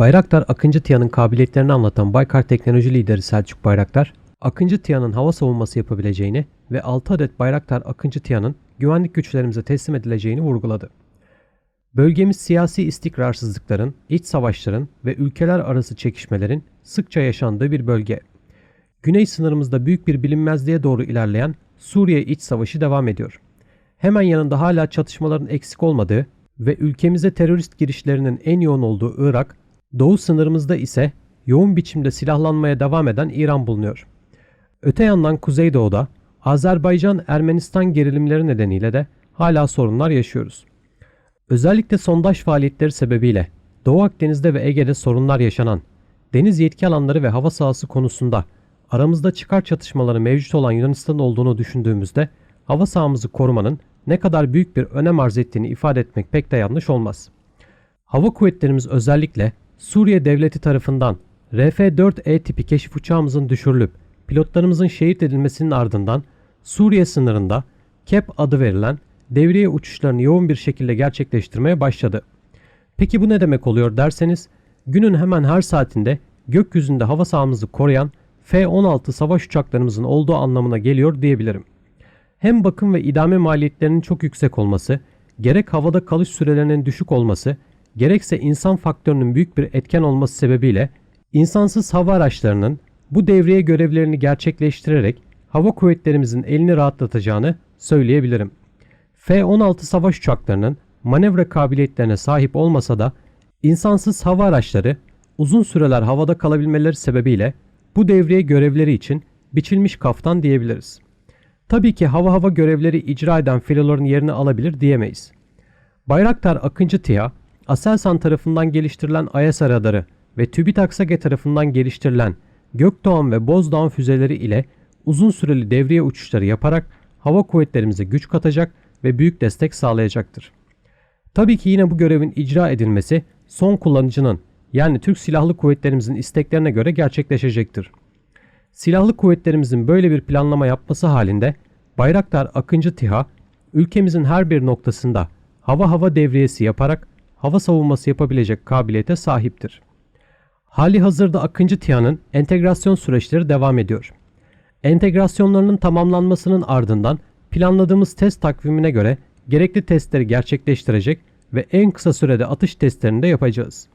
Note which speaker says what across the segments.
Speaker 1: Bayraktar Akıncı TİHA'nın kabiliyetlerini anlatan Baykar Teknoloji Lideri Selçuk Bayraktar, Akıncı TİHA'nın hava savunması yapabileceğini ve 6 adet Bayraktar Akıncı TİHA'nın güvenlik güçlerimize teslim edileceğini vurguladı. Bölgemiz siyasi istikrarsızlıkların, iç savaşların ve ülkeler arası çekişmelerin sıkça yaşandığı bir bölge. Güney sınırımızda büyük bir bilinmezliğe doğru ilerleyen Suriye iç savaşı devam ediyor. Hemen yanında hala çatışmaların eksik olmadığı ve ülkemize terörist girişlerinin en yoğun olduğu Irak, doğu sınırımızda ise yoğun biçimde silahlanmaya devam eden İran bulunuyor. Öte yandan Kuzeydoğu'da Azerbaycan-Ermenistan gerilimleri nedeniyle de hala sorunlar yaşıyoruz. Özellikle sondaj faaliyetleri sebebiyle Doğu Akdeniz'de ve Ege'de sorunlar yaşanan, deniz yetki alanları ve hava sahası konusunda aramızda çıkar çatışmaları mevcut olan Yunanistan olduğunu düşündüğümüzde hava sahamızı korumanın ne kadar büyük bir önem arz ettiğini ifade etmek pek de yanlış olmaz. Hava kuvvetlerimiz özellikle Suriye devleti tarafından RF-4E tipi keşif uçağımızın düşürülüp pilotlarımızın şehit edilmesinin ardından Suriye sınırında KEP adı verilen devriye uçuşlarını yoğun bir şekilde gerçekleştirmeye başladı. Peki bu ne demek oluyor derseniz, günün hemen her saatinde gökyüzünde hava sahamızı koruyan F-16 savaş uçaklarımızın olduğu anlamına geliyor diyebilirim. Hem bakım ve idame maliyetlerinin çok yüksek olması, gerek havada kalış sürelerinin düşük olması, gerekse insan faktörünün büyük bir etken olması sebebiyle insansız hava araçlarının bu devriye görevlerini gerçekleştirerek hava kuvvetlerimizin elini rahatlatacağını söyleyebilirim. F-16 savaş uçaklarının manevra kabiliyetlerine sahip olmasa da insansız hava araçları uzun süreler havada kalabilmeleri sebebiyle bu devriye görevleri için biçilmiş kaftan diyebiliriz. Tabii ki hava hava görevleri icra eden filoların yerini alabilir diyemeyiz. Bayraktar Akıncı TİHA, Aselsan tarafından geliştirilen IS radarı ve TÜBİTAK SAGE tarafından geliştirilen Gökdoğan ve Bozdağ füzeleri ile uzun süreli devriye uçuşları yaparak hava kuvvetlerimize güç katacak ve büyük destek sağlayacaktır. Tabii ki yine bu görevin icra edilmesi son kullanıcının yani Türk Silahlı Kuvvetlerimizin isteklerine göre gerçekleşecektir. Silahlı kuvvetlerimizin böyle bir planlama yapması halinde Bayraktar Akıncı TİHA ülkemizin her bir noktasında hava hava devriyesi yaparak hava savunması yapabilecek kabiliyete sahiptir. Hali hazırda Akıncı TİHA'nın entegrasyon süreçleri devam ediyor. Entegrasyonlarının tamamlanmasının ardından planladığımız test takvimine göre gerekli testleri gerçekleştirecek ve en kısa sürede atış testlerini de yapacağız.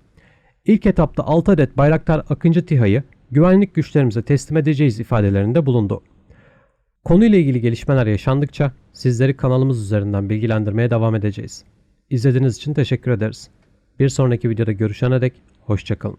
Speaker 1: İlk etapta 6 adet Bayraktar Akıncı TİHA'yı güvenlik güçlerimize teslim edeceğiz ifadelerinde bulundu. Konuyla ilgili gelişmeler yaşandıkça sizleri kanalımız üzerinden bilgilendirmeye devam edeceğiz. İzlediğiniz için teşekkür ederiz. Bir sonraki videoda görüşene dek hoşçakalın.